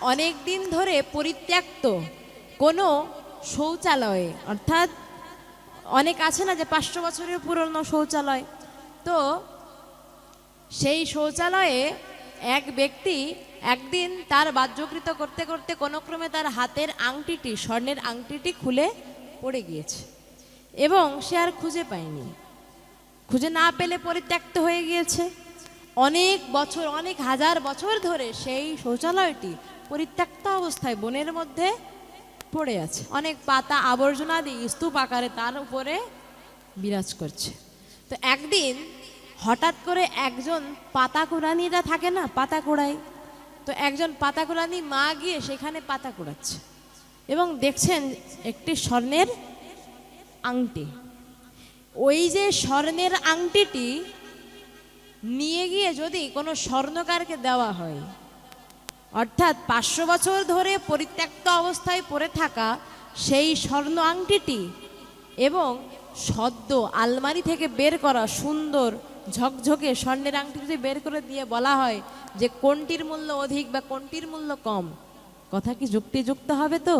অনেক দিন ধরে পরিত্যক্ত কোনো শৌচালয়ে, অর্থাৎ অনেক আছে না যে পাঁচশো বছরের পুরনো শৌচালয়? তো সেই শৌচালয়ে এক ব্যক্তি একদিন তার বাহ্যকৃত করতে করতে কোনো ক্রমে তার হাতের আংটিটি, স্বর্ণের আংটিটি খুলে পড়ে গিয়েছে এবং সে আর খুঁজে পায়নি। খুঁজে না পেলে পরিত্যক্ত হয়ে গিয়েছে। অনেক বছর, অনেক হাজার বছর ধরে সেই শৌচালয়টি পরিত্যক্ত অবস্থায় বনের মধ্যে পড়ে আছে। অনেক পাতা আবর্জনা দিয়ে স্তূপ আকারে তার উপরে বিরাজ করছে। তো একদিন হঠাৎ করে একজন পাতা কোড়ানিরা থাকে না পাতা কোড়াই তো একজন পাতা কোড়ানি মা গিয়ে সেখানে পাতা কোড়াচ্ছে এবং দেখছেন একটি স্বর্ণের আংটি। ওই যে স্বর্ণের আংটিটি নিয়ে গিয়ে যদি কোনো স্বর্ণকারকে দেওয়া হয় অর্থাৎ পাঁচশো বছর ধরে পরিত্যক্ত অবস্থায় পড়ে থাকা সেই স্বর্ণ আংটিটি এবং সদ্য আলমারি থেকে বের করা সুন্দর ঝকঝকে স্বর্ণের আংটি যদি বের করে দিয়ে বলা হয় যে কোনটির মূল্য অধিক বা কোনটির মূল্য কম, কথা কি যুক্তিযুক্ত হবে তো?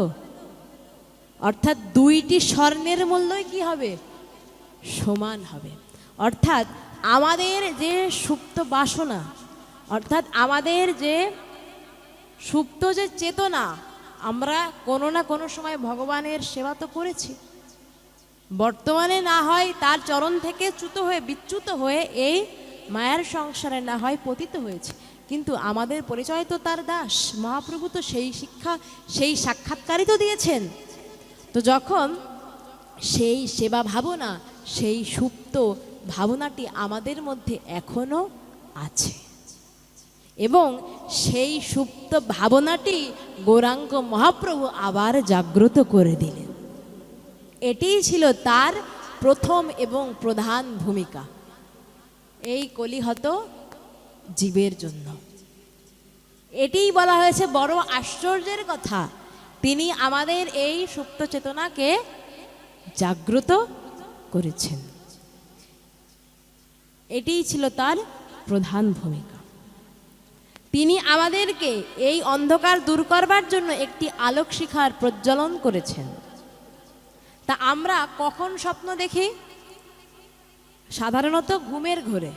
অর্থাৎ দুইটি স্বর্ণের মূল্যই কি হবে? সমান হবে। অর্থাৎ আমাদের যে সুপ্ত বাসনা, অর্থাৎ আমাদের যে সুপ্ত যে চেতনা, আমরা কোনো না কোনো সময় ভগবানের সেবা তো করেছি। বর্তমানে না হয় তার চরণ থেকে চ্যুত হয়ে, বিচ্যুত হয়ে এই মায়ার সংসারে না হয় পতিত হয়েছে। কিন্তু আমাদের পরিচয় তো তার দাস, মহাপ্রভু তো সেই শিক্ষা, সেই সাক্ষাৎকারই তো দিয়েছেন। তো যখন সেই সেবা ভাবনা, সেই সুপ্ত ভাবনাটি আমাদের মধ্যে এখনও আছে। এবং সেই সুপ্ত ভাবনাটি গৌরাঙ্গ মহাপ্রভু আবার জাগ্রত করে দিলেন। এটিই ছিল তার প্রথম এবং প্রধান ভূমিকা। এই কলিহত জীবের জন্য। এটিই বলা হয়েছে বড় আশ্চর্যের কথা। তিনি আমাদের এই সুপ্ত চেতনাকে জাগ্রত করেছেন। এটিই ছিল তার প্রধান ভূমিকা। তিনি আমাদেরকে এই অন্ধকার দূর করবার জন্য একটি আলোক শিখার প্রজ্বলন করেছেন। তা আমরা কখন স্বপ্ন দেখি? সাধারণত ঘুমের ঘোরে।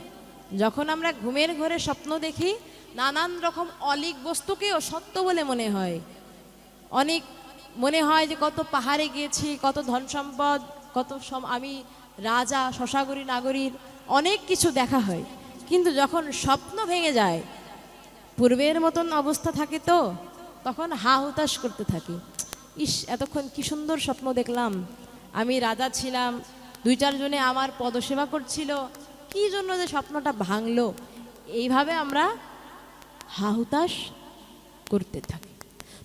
যখন আমরা ঘুমের ঘোরে স্বপ্ন দেখি, নানান রকম অলিক বস্তুকেও সত্য বলে মনে হয়। অনেক মনে হয় যে কত পাহাড়ে গিয়েছি, কত ধন সম্পদ, কত আমি রাজা, শশাগরী, নাগরীর অনেক কিছু দেখা হয়। কিন্তু যখন স্বপ্ন ভেঙে যায় পূর্বের মতন অবস্থা থাকে তো, তখন হা হুতাশ করতে থাকি। ইস, এতক্ষণ কি সুন্দর স্বপ্ন দেখলাম। আমি রাজা ছিলাম, দুই চারজনে আমার পদসেবা করছিল। কি জন্য যে স্বপ্নটা ভাঙলো? এইভাবে আমরা হা হুতাশ করতে থাকি।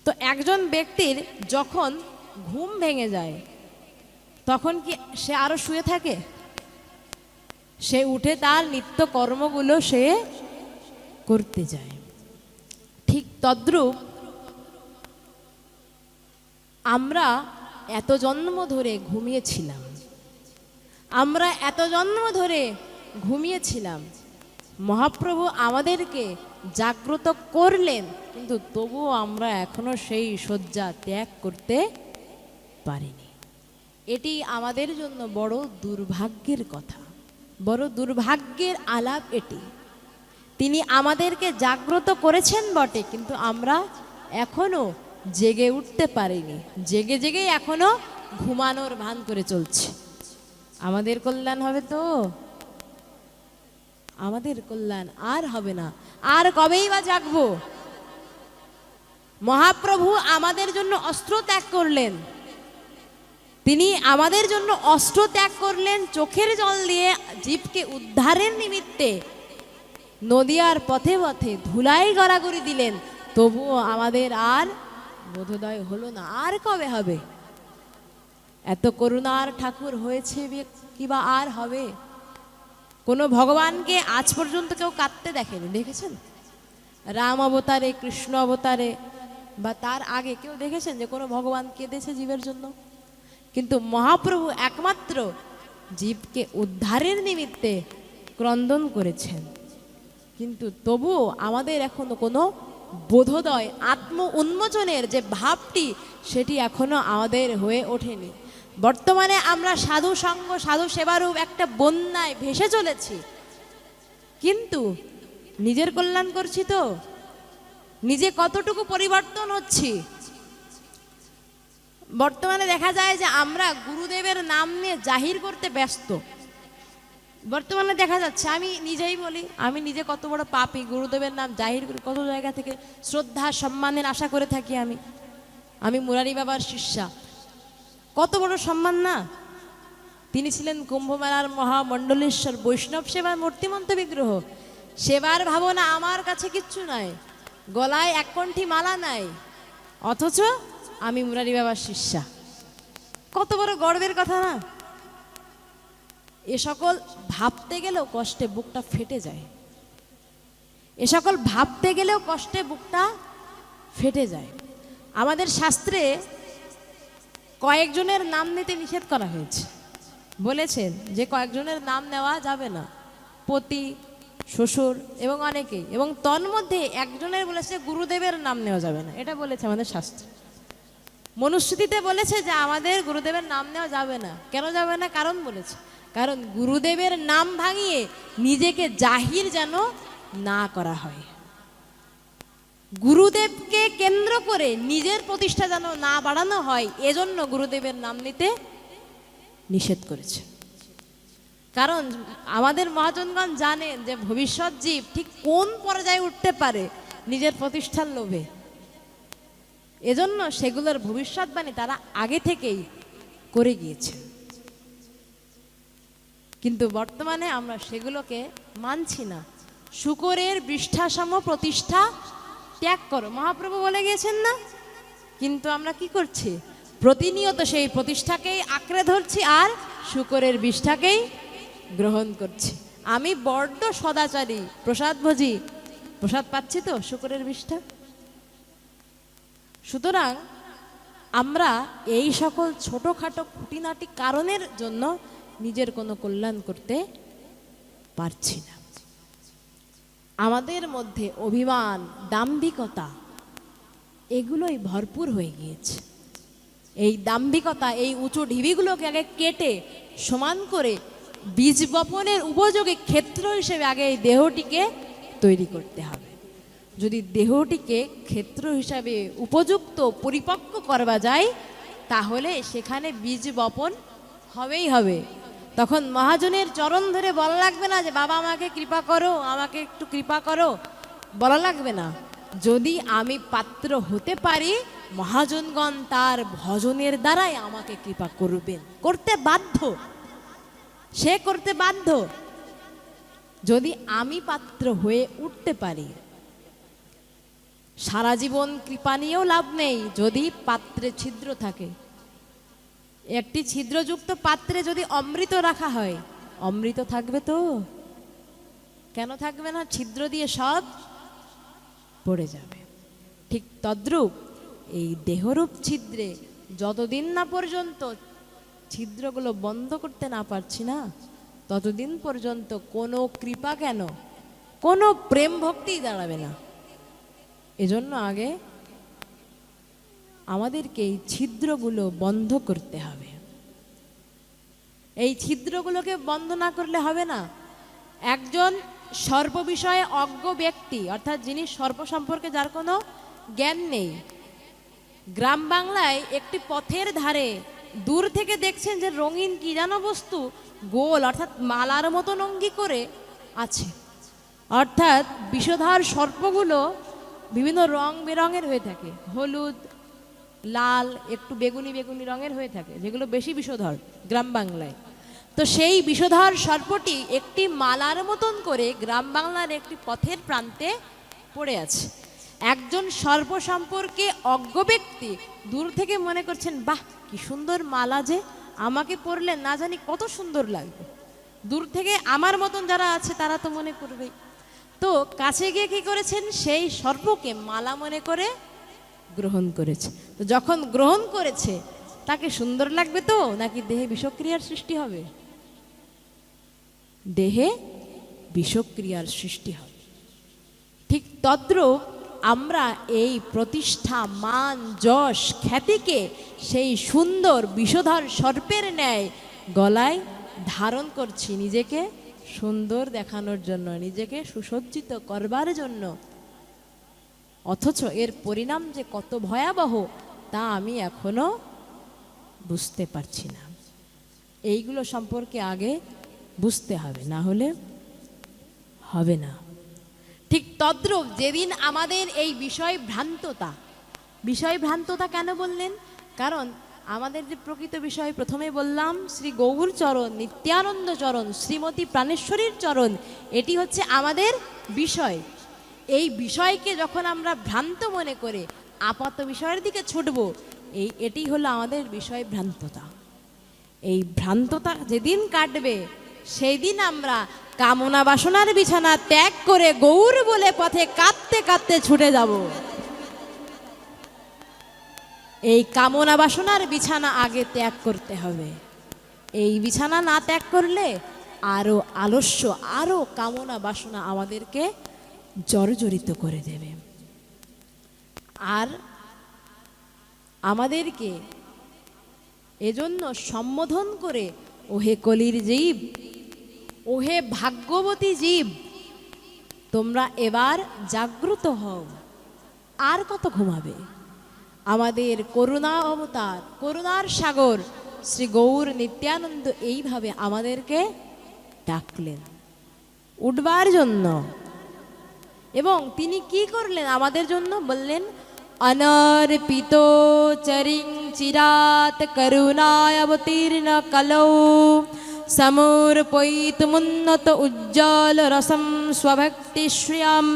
তো একজন ব্যক্তির যখন ঘুম ভেঙে যায়, তখন কি সে আরও শুয়ে থাকে? সে উঠে তার নিত্য কর্মগুলো সে করতে যায়। ঠিক তদ্রূপ আমরা এত জন্ম ধরে ঘুমিয়েছিলাম। আমরা এত জন্ম ধরে ঘুমিয়েছিলাম। মহাপ্রভু আমাদেরকে জাগ্রত করলেন, কিন্তু তবুও আমরা এখনও সেই শয্যা ত্যাগ করতে পারিনি। এটি আমাদের জন্য বড় দুর্ভাগ্যের কথা, বড় দুর্ভাগ্যের আলাপ এটি। তিনি আমাদেরকে জাগ্রত করেছেন বটে, কিন্তু আমরা এখনও জেগে উঠতে পারিনি। জেগে জেগে এখনও ঘুমানোর ভান করে চলছে। আমাদের কল্যাণ হবে তো? আমাদের কল্যাণ আর হবে না। আর কবেই বা জাগব? মহাপ্রভু আমাদের জন্য অস্ত্র ত্যাগ করলেন। তিনি আমাদের জন্য অস্ত্র ত্যাগ করলেন, চোখের জল দিয়ে জীবকে উদ্ধারের নিমিত্তে। নদিয়ার পথে পথে ধুলাই গড়াগড়ি দিলেন। তবুও আমাদের আর বোধোদয় হলো না। আর কবে হবে? এত করুণার ঠাকুর হয়েছে কিবা আর হবে? কোনো ভগবানকে আজ পর্যন্ত কেউ কাঁদতে দেখেনি, দেখেছেন? রাম অবতারে, কৃষ্ণ অবতারে, বা তার আগে কেউ দেখেছেন যে কোনো ভগবান কেঁদেছে জীবের জন্য? কিন্তু মহাপ্রভু একমাত্র জীবকে উদ্ধারের নিমিত্তে ক্রন্দন করেছেন। কিন্তু তবু আমাদের এখনও কোনো বোধোদয় আত্ম উন্মোচনের যে ভাবটি, সেটি এখনও আমাদের হয়ে ওঠেনি। বর্তমানে আমরা সাধু সঙ্গ, সাধু সেবারূপ একটা বন্যায় ভেসে চলেছি। কিন্তু নিজের কল্যাণ করছি তো? নিজে কতটুকু পরিবর্তন হচ্ছি? বর্তমানে দেখা যায় যে আমরা গুরুদেবের নাম নিয়ে জাহির করতে ব্যস্ত। বর্তমানে দেখা যাচ্ছে, আমি নিজেই বলি, আমি নিজে কত বড় পাপি, গুরুদেবের নাম জাহির করি, কত জায়গা থেকে শ্রদ্ধা, সম্মানের আশা করে থাকি আমি। আমি মুরারি বাবার শিষ্যা। কত বড় সম্মান না? তিনি ছিলেন কুম্ভমেলার মহামণ্ডলেশ্বর, বৈষ্ণব সেবার মূর্তিমন্ত বিগ্রহ। সেবার ভাবনা আমার কাছে কিচ্ছু নাই, গলায় এক কণ্ঠি মালা নাই, অথচ আমি মুরারি বাবার শিষ্যা। কত বড় গর্বের কথা না? এ সকল ভাবতে গেলেও কষ্টে বুকটা ফেটে যায়। এ সকল ভাবতে গেলেও কষ্টে বুকটা ফেটে যায়। আমাদের শাস্ত্রে কয়েকজনের নাম নিতে নিষেধ করা হয়েছে। বলেছেন যে কয়েকজনের নাম নেওয়া যাবে না। পতি, শ্বশুর এবং অনেকে এবং তন্মধ্যে একজনের বলেছে গুরুদেবের নাম নেওয়া যাবে না। এটা বলেছে আমাদের শাস্ত্র। মনুস্মৃতিতে বলেছে যে আমাদের গুরুদেবের নাম নেওয়া যাবে না। কেন যাবে না? কারণ বলেছে। কারণ গুরুদেবের নাম ভাঙিয়ে নিজেকে জাহির যেন না করা হয়। গুরুদেবকে কেন্দ্র করে নিজের প্রতিষ্ঠা যেন না বাড়ানো হয়, এজন্য গুরুদেবের নাম নিতে নিষেধ করেছে। কারণ আমাদের মহাজনগণ জানেন যে ভবিষ্যৎ জীব ঠিক কোন পর্যায়ে উঠতে পারে নিজের প্রতিষ্ঠার লোভে। এজন্য সেগুলোর ভবিষ্যৎবাণী তারা আগে থেকেই করে গিয়েছে। কিন্তু বর্তমানে আমরা সেগুলোকে মানছি না। শুকরের পৃষ্ঠাসম প্রতিষ্ঠা ত্যাগ করো। মহাপ্রভু বলে গিয়েছেন না? কিন্তু আমরা কি করছি? প্রতিনিয়ত সেই প্রতিষ্ঠাকেই আঁকড়ে ধরছি আর শুকরের বিষ্ঠাকেই গ্রহণ করছি। আমি বড্ড সদাচারী। প্রসাদ ভোজি, প্রসাদ পাচ্ছি তো শুকরের বিষ্ঠা? সুতরাং আমরা এই সকল ছোটোখাটো খুঁটিনাটি কারণের জন্য নিজের কোনো কল্যাণ করতে পারছি না। আমাদের মধ্যে অভিমান, দাম্ভিকতা, এগুলোই ভরপুর হয়ে গিয়েছে। এই দাম্ভিকতা, এই উঁচু ঢিবিগুলোকে আগে কেটে, সমান করে, বীজ বপনের উপযোগী ক্ষেত্র হিসেবে আগে এই দেহটিকে তৈরি করতে হবে। যদি দেহটিকে ক্ষেত্র হিসাবে উপযুক্ত, পরিপক্ক করবা যায়, তাহলে সেখানে বীজ বপন হবেই হবে। তখন মহাজনের চরণ ধরে বলা লাগবে না যে, বাবা, আমাকে কৃপা করো, আমাকে একটু কৃপা করো। বলা লাগবে না। যদি আমি পাত্র হতে পারি, মহাজনগণ তার ভজনের দ্বারাই আমাকে কৃপা করবেন। করতে বাধ্য। সে করতে বাধ্য। যদি আমি পাত্র হয়ে উঠতে পারি, সারা জীবন কৃপা নিয়েও লাভ নেই। যদি পাত্রে ছিদ্র থাকে একটি ছিদ্রযুক্ত পাত্রে যদি অমৃত রাখা হয়, অমৃত থাকবে তো? কেন থাকবে না? ছিদ্র দিয়ে সব পড়ে যাবে। ঠিক তদ্রূপ এই দেহরূপ ছিদ্রে যতদিন না পর্যন্ত ছিদ্রগুলো বন্ধ করতে না পারছি না, ততদিন পর্যন্ত কোনো কৃপা কেন, কোনো প্রেম ভক্তি দাঁড়াবে না। এজন্য আগে আমাদেরকে এই ছিদ্রগুলো বন্ধ করতে হবে। এই ছিদ্রগুলোকে বন্ধ না করলে হবে না। একজন সর্প বিষয়ে অজ্ঞ ব্যক্তি, অর্থাৎ যিনি সর্প সম্পর্কে যার কোনো জ্ঞান নেই, গ্রাম বাংলায় একটি পথের ধারে দূর থেকে দেখছেন যে রঙিন কি যেন বস্তু, গোল, অর্থাৎ মালার মতন অঙ্গি করে আছে। অর্থাৎ বিষধার সর্পগুলো বিভিন্ন রং বেরঙের হয়ে থাকে। হলুদ লাল, একটু বেগুনি বেগুনি রঙের হয়ে থাকে, যেগুলো বেশি বিষধর, গ্রাম বাংলায়। তো সেই বিষধর সর্পটি একটি মালার মতন করে গ্রাম বাংলার একটি পথের প্রান্তে পড়ে আছে। একজন সর্প সম্পর্কে অজ্ঞ ব্যক্তি দূর থেকে মনে করছেন, বাহ, কি সুন্দর মালা যে, আমাকে পড়লে না জানি কত সুন্দর লাগবে। দূর থেকে আমার মতন যারা আছে, তারা তো মনে করবেই। তো কাছে গিয়ে কি করেছেন? সেই সর্পকে মালা মনে করে গ্রহণ করেছে। তো যখন গ্রহণ করেছে, তাকে সুন্দর লাগবে তো? নাকি দেহে বিষক্রিয়ার সৃষ্টি হবে? দেহে বিষক্রিয়ার সৃষ্টি হবে। ঠিক তদ্রূপ আমরা এই প্রতিষ্ঠা, মান, যশ, খ্যাতিকে সেই সুন্দর বিষধর সর্পের ন্যায় গলায় ধারণ করছি নিজেকে সুন্দর দেখানোর জন্য, নিজেকে সুসজ্জিত করবার জন্য। অথচ এর পরিণাম যে কত ভয়াবহ, তা আমি এখনও বুঝতে পারছি না। এইগুলো সম্পর্কে আগে বুঝতে হবে, না হলে হবে না। ঠিক তদ্রূপ যেদিন আমাদের এই বিষয় ভ্রান্ততা বিষয় ভ্রান্ততা কেন বললেন? কারণ আমাদের যে প্রকৃত বিষয়, প্রথমে বললাম শ্রী গৌর চরণ, নিত্যানন্দ চরণ, শ্রীমতী প্রাণেশ্বরীর চরণ, এটি হচ্ছে আমাদের বিষয়। এই বিষয়কে যখন আমরা ভ্রান্ত মনে করে আপাত বিষয়ের দিকে ছুটব, এই এটি হলো আমাদের বিষয় ভ্রান্ততা। এই ভ্রান্ততা যেদিন কাটবে সেই দিন আমরা কামনা বাসনার বিছানা ত্যাগ করে গৌর বলে পথে কাঁদতে কাঁদতে ছুটে যাব। এই কামনা বাসনার বিছানা আগে ত্যাগ করতে হবে। এই বিছানা না ত্যাগ করলে আরও আলস্য, আরও কামনা বাসনা আমাদেরকে জর্জরিত করে দেবে। আর আমাদেরকে এজন্য সম্বোধন করে, ওহে কলির জীব, ওহে ভাগ্যবতী জীব, তোমরা এবার জাগ্রত হও। আর কত ঘুমাবে? আমাদের করুণা অবতার, করুণার সাগর, শ্রী গৌর নিত্যানন্দ এইভাবে আমাদেরকে ডাকলেন। উঠবার জন্য এবং তিনি কি করলেন? আমাদের জন্য বললেন, অনর্পিত চরিং চিরাত করুণায়বতীর্ণ কলৌ সমর্পয়িতমুন্নত উজ্জ্বল রসম স্বভক্তিশ্রিয়াম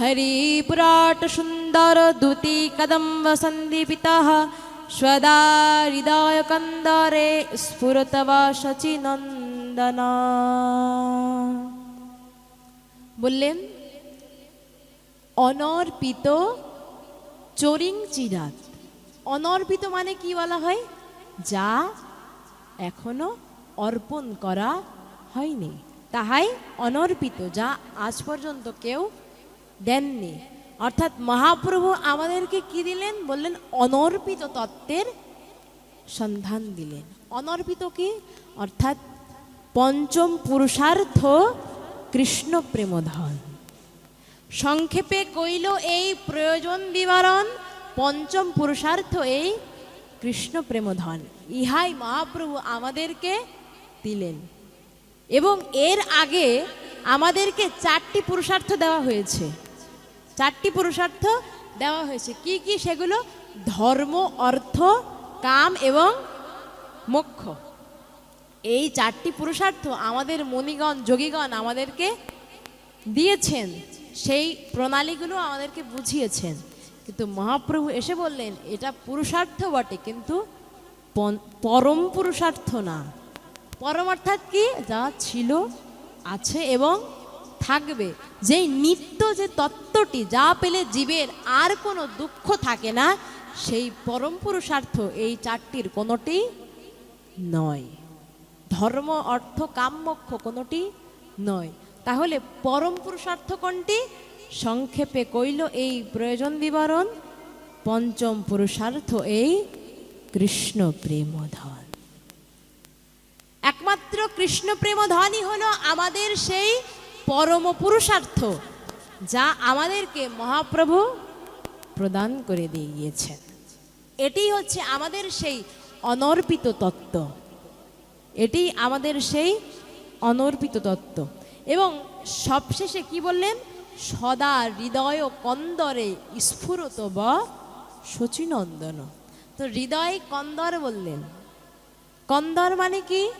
হরিপুরাট সুন্দর দুতি কদম্ব সন্দীপিত সদা কন্দরে স্ফুরত বা শচিনন্দন বললেন অনর্পিত চরিং চিরাত। অনর্পিত মানে কি বলা হয়? যা এখনও অর্পণ করা হয়নি। তাহাই অনর্পিত, যা আজ পর্যন্ত কেউ দেননি। অর্থাৎ মহাপ্রভু আমাদেরকে কি দিলেন? বললেন, অনর্পিত তত্ত্বের সন্ধান দিলেন। অনর্পিত কি? অর্থাৎ পঞ্চম পুরুষার্থ কৃষ্ণ প্রেমধন সংক্ষেপে কইল এই প্রয়োজন বিবরণ পঞ্চম পুরুষার্থ এই কৃষ্ণ প্রেমধন। ইহাই মহাপ্রভু আমাদেরকে দিলেন। এবং এর আগে আমাদেরকে চারটি পুরুষার্থ দেওয়া হয়েছে। চারটি পুরুষার্থ দেওয়া হয়েছে। কি কি? সেগুলো ধর্ম, অর্থ, কাম এবং মোক্ষ। এই চারটি পুরুষার্থ আমাদের মণিগণ যোগীগণ আমাদেরকে দিয়েছেন। সেই প্রণালীগুলো আমাদেরকে বুঝিয়েছেন। কিন্তু মহাপ্রভু এসে বললেন, এটা পুরুষার্থ বটে, কিন্তু পরম পুরুষার্থ না। পরম অর্থাৎ কি? যা ছিল, আছে এবং থাকবে। যেই নিত্য যে তত্ত্বটি যা পেলে জীবের আর কোনো দুঃখ থাকে না, সেই পরম পুরুষার্থ এই চারটির কোনোটি নয়। ধর্ম, অর্থ কাম্যক্ষ কোনোটি নয়। তাহলে পরম পুরুষার্থ কোনটি সংক্ষেপে কইল এই প্রয়োজন বিবরণ, পঞ্চম পুরুষার্থ এই কৃষ্ণ প্রেমধন। একমাত্র কৃষ্ণ প্রেমধনই হলো আমাদের সেই পরম পুরুষার্থ, যা আমাদেরকে মহাপ্রভু প্রদান করে দিয়ে গিয়েছেন এটি হচ্ছে আমাদের সেই অনর্পিত তত্ত্ব। এটি আমাদের সেই অনর্পিত তত্ত্ব। এবং সবশেষে কি বললেন? সদা হৃদয় কন্দরে স্ফুরত বা শচীনন্দন। তো হৃদয় কন্দর বললেন। কন্দর মানে কি?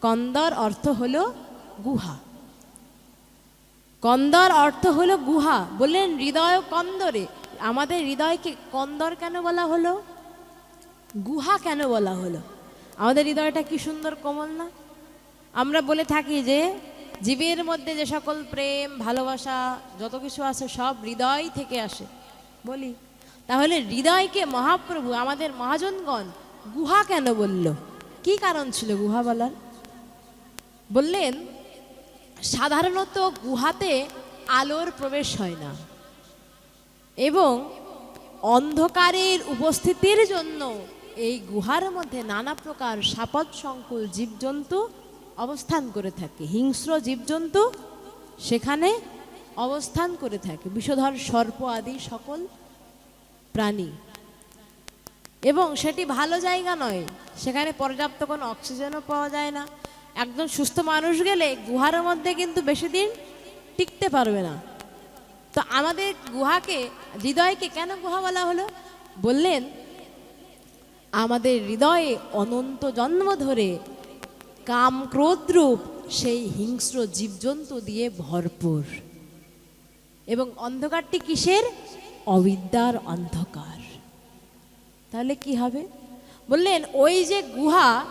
কন্দর অর্থ হল গুহা। কন্দর অর্থ হলো গুহা। বললেন হৃদয় কন্দরে। আমাদের হৃদয়কে কন্দর কেন বলা হলো? গুহা কেন বলা হলো? আমাদের হৃদয়টা কি সুন্দর, কোমল না? আমরা বলে থাকি যে জীবের মধ্যে যে সকল প্রেম, ভালোবাসা, যত কিছু আছে সব হৃদয় থেকে আসে। বলি, তাহলে হৃদয়কে মহাপ্রভু, আমাদের মহাজনগণ গুহা কেন বলল? কি কারণ ছিল গুহা বলার? বললেন, সাধারণত গুহাতে আলোর প্রবেশ হয় না। এবং অন্ধকারের উপস্থিতির জন্য এই গুহার মধ্যে নানা প্রকার সাপদ সংকুল জীবজন্তু অবস্থান করে থাকে। হিংস্র জীবজন্তু সেখানে অবস্থান করে থাকে। বিষধর, সর্প আদি সকল প্রাণী। এবং সেটি ভালো জায়গা নয়। সেখানে পর্যাপ্ত কোনো অক্সিজেনও পাওয়া যায় না। একজন সুস্থ মানুষ গেলে গুহার মধ্যে কিন্তু বেশি দিন টিকতে পারবে না। তো আমাদের গুহাকে, হৃদয়কে কেন গুহা বলা হলো? বললেন, আমাদের হৃদয়ে অনন্ত জন্ম ধরে কাম ক্রোধরূপ সেই হিংস্র জীবজন্তু দিয়ে ভরপুর। এবং অন্ধকারটি কিসের? অবিদ্যার অন্ধকার। তাহলে কি হবে? বললেন, ওই যে গুহা,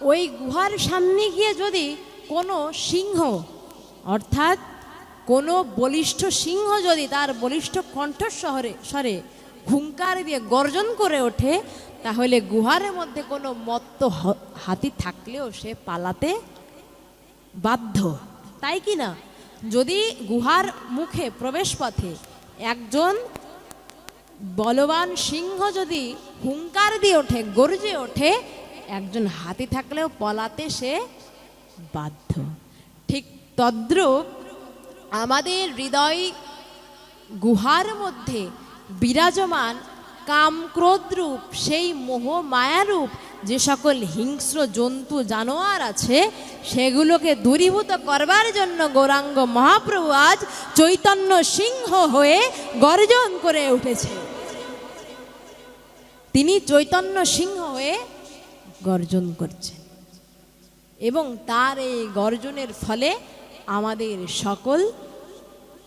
ওই গুহার সামনে গিয়ে যদি কোনো সিংহ, অর্থাৎ কোনো বলিষ্ঠ সিংহ যদি তার বলিষ্ঠ কণ্ঠস্বরে, স্বরে, হুঙ্কার দিয়ে গর্জন করে ওঠে তাহলে গুহার মধ্যে কোনো মত্ত হাতি থাকলেও সে পালাতে বাধ্য। তাই কি না? যদি গুহার মুখে প্রবেশ পথে একজন বলবান সিংহ যদি হুঙ্কার দিয়ে ওঠে, গর্জে ওঠে, একজন হাতি থাকলেও পলাতে সে বাধ্য। ঠিক তদ্রূপ আমাদের হৃদয় গুহার মধ্যে বিরাজমান কাম ক্রোধরূপ সেই মোহ মায়ারূপ, যে সকল হিংস্র জন্তু, জানোয়ার আছে, সেগুলোকে দূরীভূত করবার জন্য গৌরাঙ্গ মহাপ্রভু আজ চৈতন্য সিংহ হয়ে গর্জন করে উঠেছে। তিনি চৈতন্য সিংহ হয়ে গর্জন করছেন। এবং তার এই গর্জনের ফলে আমাদের সকল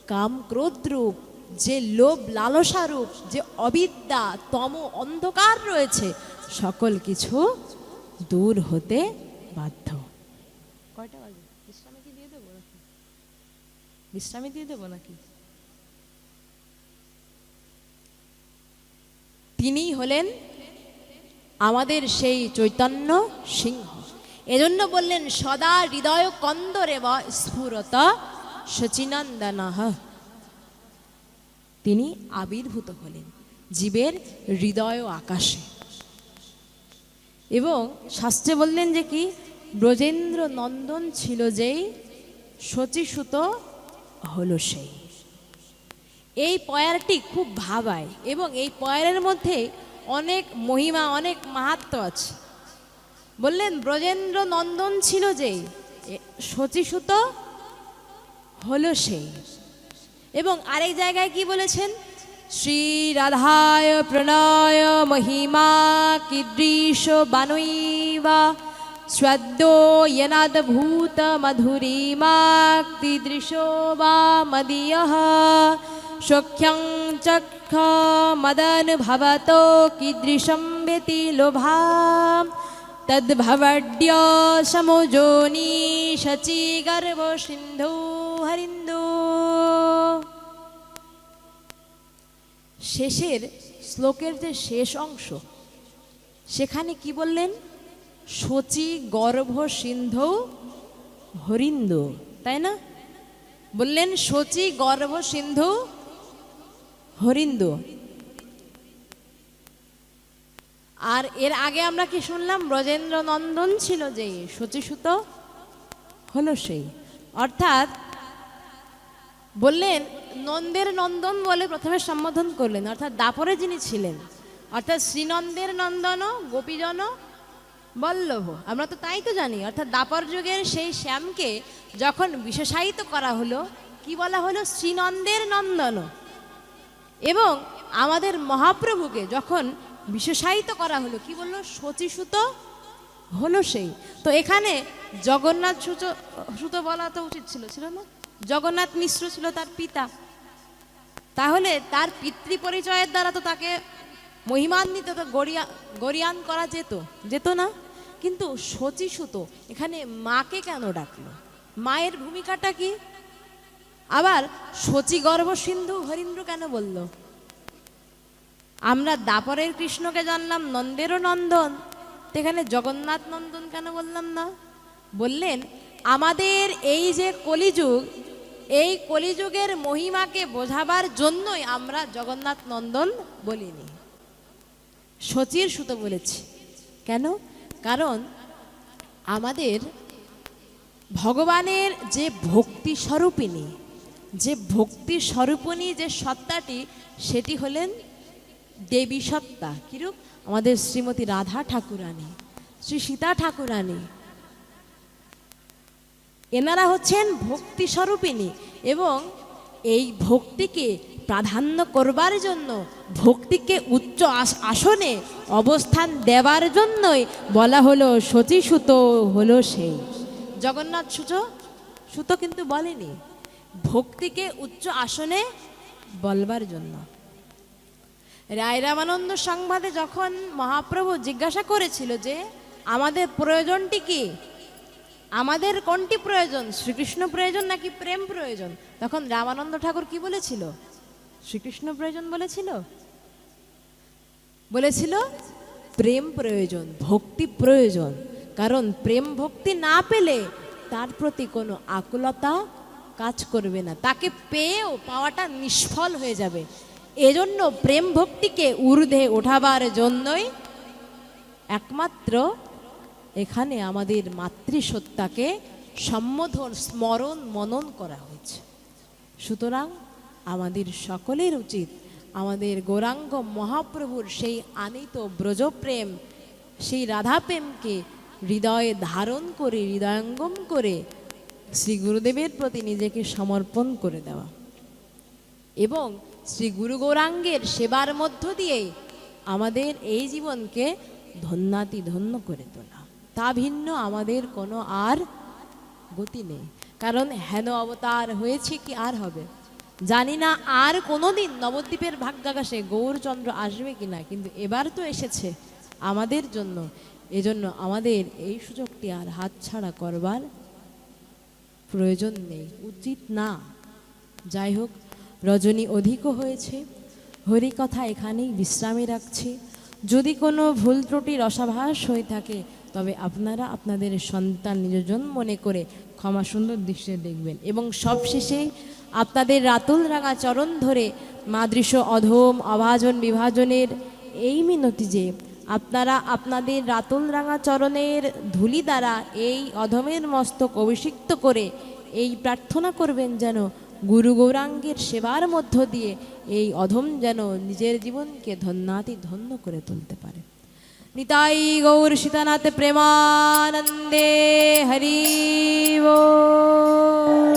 কাম ক্রোধরূপ যে লোভ লালসারূপ যে অবিদ্যা তম অন্ধকার রয়েছে, সকল কিছু দূর হতে বাধ্য। কয়টা দিয়ে দেবো নাকি? তিনি হলেন আমাদের সেই চৈতন্য সিংহ। এজন্য বললেন, সদা হৃদয় কন্দরে বা স্ফুরত সচিনন্দন। তিনি আবির্ভূত হলেন জীবের হৃদয় ও আকাশে। এবং শাস্ত্রে বললেন যে কি ব্রজেন্দ্র নন্দন ছিল যেই শচীসুত হলো সেই। এই পয়ারটি খুব ভাবায় এবং এই পয়ারের মধ্যে অনেক মহিমা, অনেক মাহাত্ম আছে। বললেন ব্রজেন্দ্র নন্দন ছিল যেই শচীসুত হলো সেই। এবং আরেক জায়গায় কি বলেছেন? শ্রী রাধায় প্রণয় মহিমা কিদৃশ বানৈবা শ্রদ্দনাদভূত মধুরীমা কিদৃশ বা মদীয়, সখ্যং চক্ষ মদনুভবত কিদৃশম ব্যতি লোভা তদ্ভবড্য সমোজোনি শচী গর্ভ সিন্ধু হরিন্দু। শেষের শ্লোকের যে শেষ অংশ, সেখানে কি বললেন? শচী গর্ভ সিন্ধু হরিন্দু, তাই না? বললেন, শচী গর্ভ সিন্ধু হরিন্দু। আর এর আগে আমরা কি শুনলাম? ব্রজেন্দ্র নন্দন ছিল যে শচীসুত হলো সেই। অর্থাৎ বললেন নন্দের নন্দন বলে প্রথমে সম্বোধন করলেন, অর্থাৎ দাপরে যিনি ছিলেন, অর্থাৎ শ্রীনন্দের নন্দন গোপীজন বল্লভ। আমরা তো তাই তো জানি, অর্থাৎ দাপর যুগের সেই শ্যামকে যখন বিশেষায়িত করা হলো, কি বলা হলো? শ্রীনন্দের নন্দন এবং আমাদের মহাপ্রভুকে যখন বিশেষায়িত করা হলো, কি বলল? শচীসুত হলো সেই। তো এখানে জগন্নাথ সুত সুত বলা তো উচিত ছিল ছিল না? জগন্নাথ মিশ্র ছিল তার পিতা। তাহলে তার পিতৃ পরিচয়ের দ্বারা তো তাকে মহিমান্বিত তো গরিয়া গরিয়ান করা যেত যেত না? কিন্তু শচীসুত এখানে মাকে কেন ডাকলো? মায়ের ভূমিকাটা কি? আবার শচী গর্ভ সিন্ধু হরিন্দ্র কেন বলল? আমরা দাপরের কৃষ্ণকে জানলাম, নন্দেরও নন্দন। তো এখানে জগন্নাথ নন্দন কেন বললাম না? বললেন, আমাদের এই যে কলিযুগ এই কলিযুগের মহিমাকে বোঝাবার জন্যই আমরা জগন্নাথ নন্দন বলিনি। শচীর সুতো বলেছি। কেন? কারণ আমাদের ভগবানের যে ভক্তি স্বরূপিনী যে ভক্তি স্বরূপিনী যে সত্তাটি, সেটি হলেন দেবী সত্তা। কিরূপ? আমাদের শ্রীমতী রাধা ঠাকুরানী, শ্রী সীতা ঠাকুরানী এনারা হচ্ছেন ভক্তি স্বরূপিনী এবং এই ভক্তিকে প্রাধান্য করবার জন্য, ভক্তিকে উচ্চ আসনে অবস্থান দেওয়ার জন্যই বলা হলো সতী সুত হলো সেই। জগন্নাথ সুত, সুতো কিন্তু বলেনি, ভক্তিকে উচ্চ আসনে বলবার জন্য। রায় রামানন্দ সংবাদে যখন মহাপ্রভু জিজ্ঞাসা করেছিল যে, আমাদের প্রয়োজনটি কি? আমাদের কোনটি প্রয়োজন? শ্রীকৃষ্ণ প্রয়োজন নাকি প্রেম প্রয়োজন? তখন রামানন্দ ঠাকুর কি বলেছিল? শ্রীকৃষ্ণ প্রয়োজন বলেছিল? বলেছিল, প্রেম প্রয়োজন, ভক্তি প্রয়োজন। কারণ প্রেম ভক্তি না পেলে তার প্রতি কোনো আকুলতা কাজ করবে না। তাকে পেয়েও পাওয়াটা নিষ্ফল হয়ে যাবে। এজন্য প্রেম ভক্তিকে ঊর্ধ্বে ওঠাবার জন্যই একমাত্র এখানে আমাদের মাতৃসত্তাকে সম্বোধন, স্মরণ, মনন করা হয়েছে। সুতরাং আমাদের সকলের উচিত, আমাদের গৌরাঙ্গ মহাপ্রভুর সেই আনিত ব্রজপ্রেম, সেই রাধাপ্রেমকে হৃদয়ে ধারণ করে, হৃদয়ঙ্গম করে শ্রী গুরুদেবের প্রতি নিজেকে সমর্পণ করে দেওয়া। এবং শ্রী গুরু গৌরাঙ্গের সেবার মধ্য দিয়ে আমাদের এই জীবনকে ধন্যাতি ধন্য করে তোলা। তা ভিন্ন আমাদের কোনো আর গতি নেই। কারণ হেন অবতার হয়েছে কি আর হবে? জানি না আর কোনোদিন নবদ্বীপের ভাগ্যাকাশে গৌরচন্দ্র আসবে কিনা কিন্তু এবার তো এসেছে আমাদের জন্য। এজন্য আমাদের এই সুযোগটি আর হাতছাড়া করবার প্রয়োজন নেই, উচিত না। যাই হোক, রজনী অধিকও হয়েছে হরি কথা এখানেই বিশ্রামে রাখছি। যদি কোনো ভুল ত্রুটির অসাভাস হয়ে থাকে তবে আপনারা আপনাদের সন্তান নিজজন মনে করে ক্ষমা সুন্দর দৃশ্যে দেখবেন। এবং সবশেষে আপনাদের রাতুল রাঙা চরণ ধরে মাদৃশ অধম অভাজন বিভাজনের এই মিনতি যে, আপনারা আপনাদের রাতুল রাঙা চরণের ধুলি দ্বারা এই অধমের মস্তক অভিষিক্ত করে এই প্রার্থনা করবেন যেন গুরু গৌরাঙ্গের সেবার মধ্য দিয়ে এই অধম যেন নিজের জীবনকে ধন্যাতি ধন্য করে তুলতে পারে। নিতাই গৌর সীতানাথ প্রেমানন্দে হরি বল।